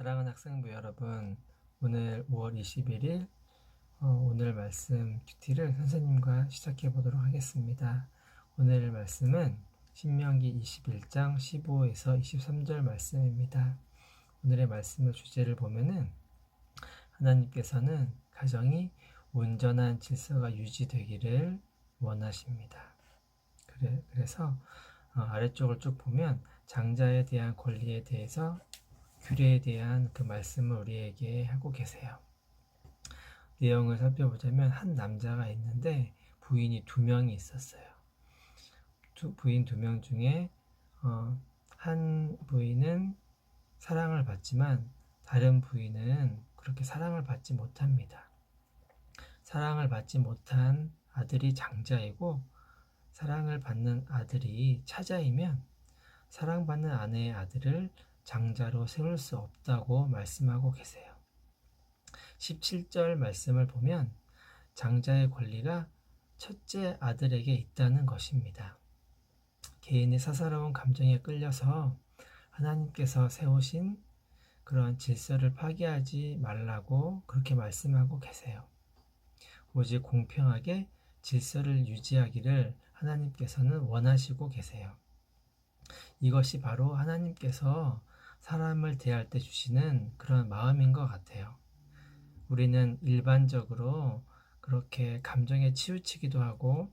사랑하는 학생부 여러분, 오늘 5월 21일 어, 오늘 말씀 큐티를 선생님과 시작해 보도록 하겠습니다. 오늘 말씀은 신명기 21장 15에서 23절 말씀입니다. 오늘의 말씀의 주제를 보면은 하나님께서는 가정이 온전한 질서가 유지되기를 원하십니다. 그래, 그래서 어, 아래쪽을 쭉 보면 장자에 대한 권리에 대해서 규례에 대한 그 말씀을 우리에게 하고 계세요. 내용을 살펴보자면 한 남자가 있는데 부인이 두 명이 있었어요. 두, 부인 두 명 중에 어, 한 부인은 사랑을 받지만 다른 부인은 그렇게 사랑을 받지 못합니다. 사랑을 받지 못한 아들이 장자이고 사랑을 받는 아들이 차자이면 사랑받는 아내의 아들을 장자로 세울 수 없다고 말씀하고 계세요. 17절 말씀을 보면 장자의 권리가 첫째 아들에게 있다는 것입니다. 개인의 사사로운 감정에 끌려서 하나님께서 세우신 그런 질서를 파괴하지 말라고 그렇게 말씀하고 계세요. 오직 공평하게 질서를 유지하기를 하나님께서는 원하시고 계세요. 이것이 바로 하나님께서 사람을 대할 때 주시는 그런 마음인 것 같아요. 우리는 일반적으로 그렇게 감정에 치우치기도 하고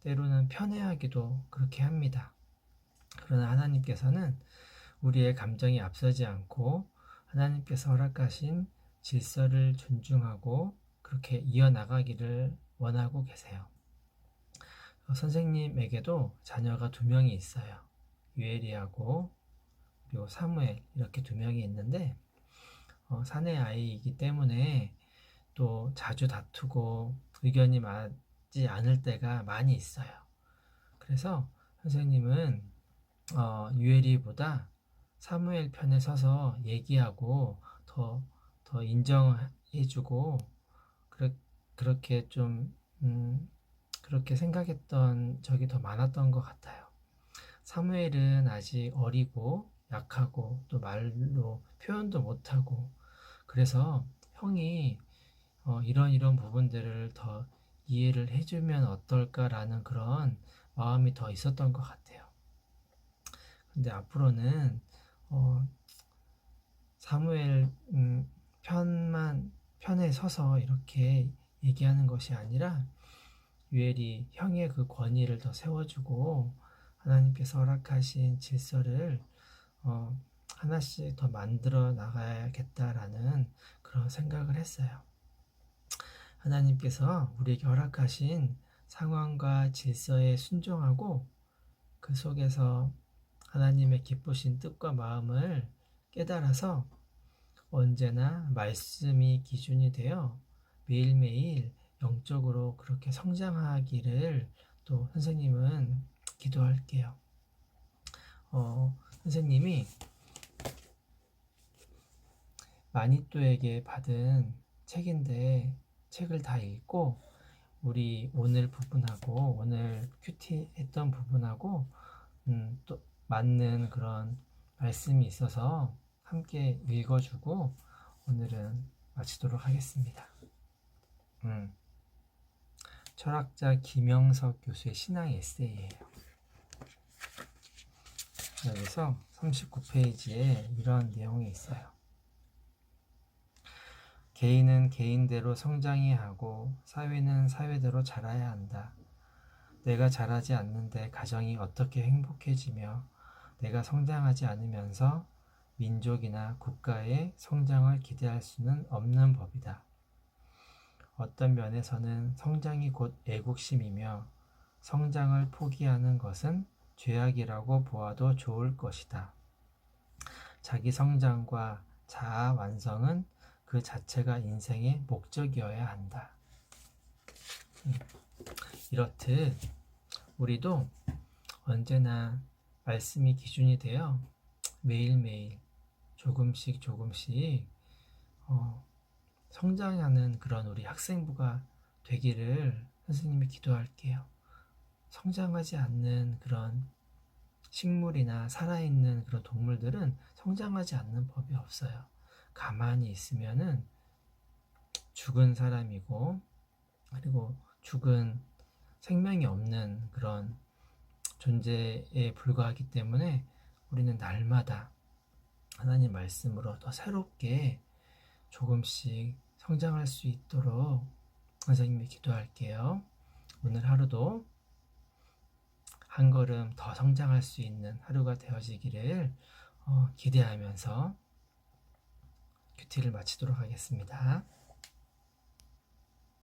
때로는 편애하기도 그렇게 합니다. 그러나 하나님께서는 우리의 감정이 앞서지 않고 하나님께서 허락하신 질서를 존중하고 그렇게 이어나가기를 원하고 계세요. 어, 선생님에게도 자녀가 두 명이 있어요. 유엘이하고 그리고 사무엘 이렇게 두 명이 있는데 어, 사내 아이이기 때문에 또 자주 다투고 의견이 맞지 않을 때가 많이 있어요. 그래서 선생님은 어, 유엘이보다 사무엘 편에 서서 얘기하고 더, 더 인정해주고 그렇, 그렇게 좀 음, 그렇게 생각했던 적이 더 많았던 것 같아요. 사무엘은 아직 어리고 약하고 또 말로 표현도 못하고 그래서 형이 어, 이런 이런 부분들을 더 이해를 해주면 어떨까라는 그런 마음이 더 있었던 것 같아요. 근데 앞으로는 어, 사무엘 음, 편만 편에 서서 이렇게 얘기하는 것이 아니라 유엘이 형의 그 권위를 더 세워주고 하나님께서 허락하신 질서를 어, 하나씩 더 만들어 나가야겠다라는 그런 생각을 했어요. 하나님께서 우리에게 허락하신 상황과 질서에 순종하고 그 속에서 하나님의 기쁘신 뜻과 마음을 깨달아서 언제나 말씀이 기준이 되어 매일매일 영적으로 그렇게 성장하기를 또 선생님은 기도할게요. 어, 선생님이 마니또에게 받은 책인데 책을 다 읽고 우리 오늘 부분하고 오늘 큐티 했던 부분하고 음, 또 맞는 그런 말씀이 있어서 함께 읽어주고 오늘은 마치도록 하겠습니다. 음, 철학자 김영석 교수의 신앙 에세이예요. 여기서 39페이지에 이런 내용이 있어요. 개인은 개인대로 성장해야 하고 사회는 사회대로 자라야 한다. 내가 자라지 않는데 가정이 어떻게 행복해지며 내가 성장하지 않으면서 민족이나 국가의 성장을 기대할 수는 없는 법이다. 어떤 면에서는 성장이 곧 애국심이며 성장을 포기하는 것은 죄악이라고 보아도 좋을 것이다. 자기 성장과 자아 완성은 그 자체가 인생의 목적이어야 한다. 음, 이렇듯 우리도 언제나 말씀이 기준이 되어 매일매일 조금씩 조금씩 어, 성장하는 그런 우리 학생부가 되기를 선생님이 기도할게요. 성장하지 않는 그런 식물이나 살아있는 그런 동물들은 성장하지 않는 법이 없어요. 가만히 있으면은 죽은 사람이고 그리고 죽은 생명이 없는 그런 존재에 불과하기 때문에 우리는 날마다 하나님 말씀으로 더 새롭게 조금씩 성장할 수 있도록 선생님이 기도할게요. 오늘 하루도 한 걸음 더 성장할 수 있는 하루가 되어지기를 어, 기대하면서 큐티를 마치도록 하겠습니다.